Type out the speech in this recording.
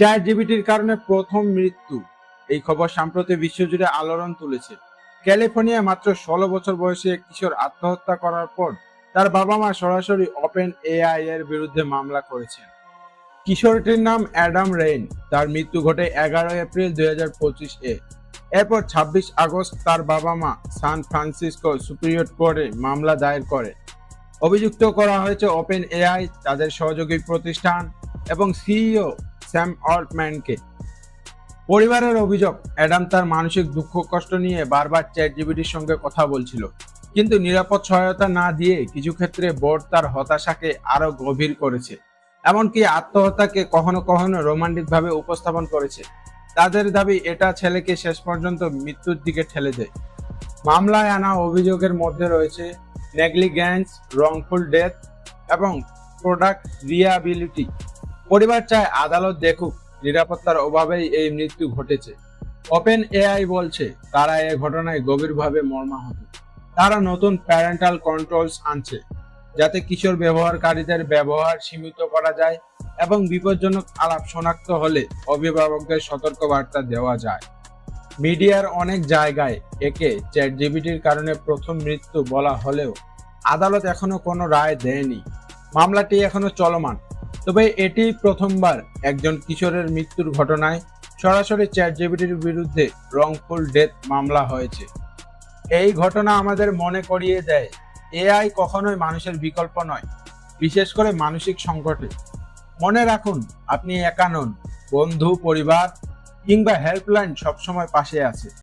Chat জিবিটির কারণে প্রথম মৃত্যু। এই খবর সাম্প্রতি বিশ্বজুড়ে আলোড়ন তুলেছে। ক্যালিফোর্নিয়া মাত্র ষোলো বছর বয়সে এক কিশোর আত্মহত্যা করার পর তার বাবা মা সরাসরি ওপেন এআই এর বিরুদ্ধে মামলা করেছেন। কিশোরটির নাম অ্যাডাম রেইন। তার মৃত্যু ঘটে এগারো এপ্রিল দুই হাজার পঁচিশ। এ এরপর ছাব্বিশ আগস্ট তার বাবা মা সান ফ্রান্সিসকো সুপ্রিয়র কোর্টে মামলা দায়ের করে। অভিযুক্ত করা হয়েছে ওপেন এআই, তাদের সহযোগী প্রতিষ্ঠান এবং সিইও স্যাম অল্টম্যানকে। পরিবারের অভিযোগ, অ্যাডাম তার মানসিক দুঃখ, কষ্ট নিয়ে বারবার চ্যাট জিবিটির সঙ্গে কথা বলছিল। কিন্তু নিরাপদ সহায়তা না দিয়ে কিছু ক্ষেত্রে বোর্ড তার হতাশাকে আরও গভীর করেছে। এমনকি আত্মহত্যাকে কখনো কখনো রোমান্টিক ভাবে উপস্থাপন করেছে। তাদের দাবি, এটা ছেলেকে শেষ পর্যন্ত মৃত্যুর দিকে ঠেলে দেয়। মামলায় আনা অভিযোগের মধ্যে রয়েছে নেগলিগ্যান্স রংফুল ডেথ এবং প্রোডাক্ট রিয়াবিলিটি। পরিবার চায় আদালত দেখুক নিরাপত্তার অভাবেই এই মৃত্যু ঘটেছে। ওপেন এআই বলছে, তারা এ ঘটনায় গভীরভাবে মর্মাহত। তারা নতুন প্যারেন্টাল কন্ট্রোলস আনছে, যাতে কিশোর ব্যবহারকারীদের ব্যবহার সীমিত করা যায় এবং বিপজ্জনক আলাপ শনাক্ত হলে অভিভাবকদের সতর্ক বার্তা দেওয়া যায়। মিডিয়ার অনেক জায়গায় একে চ্যাট জিবিটির কারণে প্রথম মৃত্যু বলা হলেও আদালত এখনও কোনো রায় দেয়নি। মামলাটি এখনও চলমান। তবে এটি প্রথমবার একজন কিশোরের মৃত্যুর ঘটনায় সরাসরি চ্যাট জিবিটির বিরুদ্ধে রংফুল ডেথ মামলা হয়েছে। এই ঘটনা আমাদের মনে করিয়ে দেয়, এআই কখনোই মানুষের বিকল্প নয়, বিশেষ করে মানসিক সংকটে। মনে রাখুন, আপনি একা নন, বন্ধু, পরিবার কিংবা হেল্পলাইন সবসময় পাশে আছে।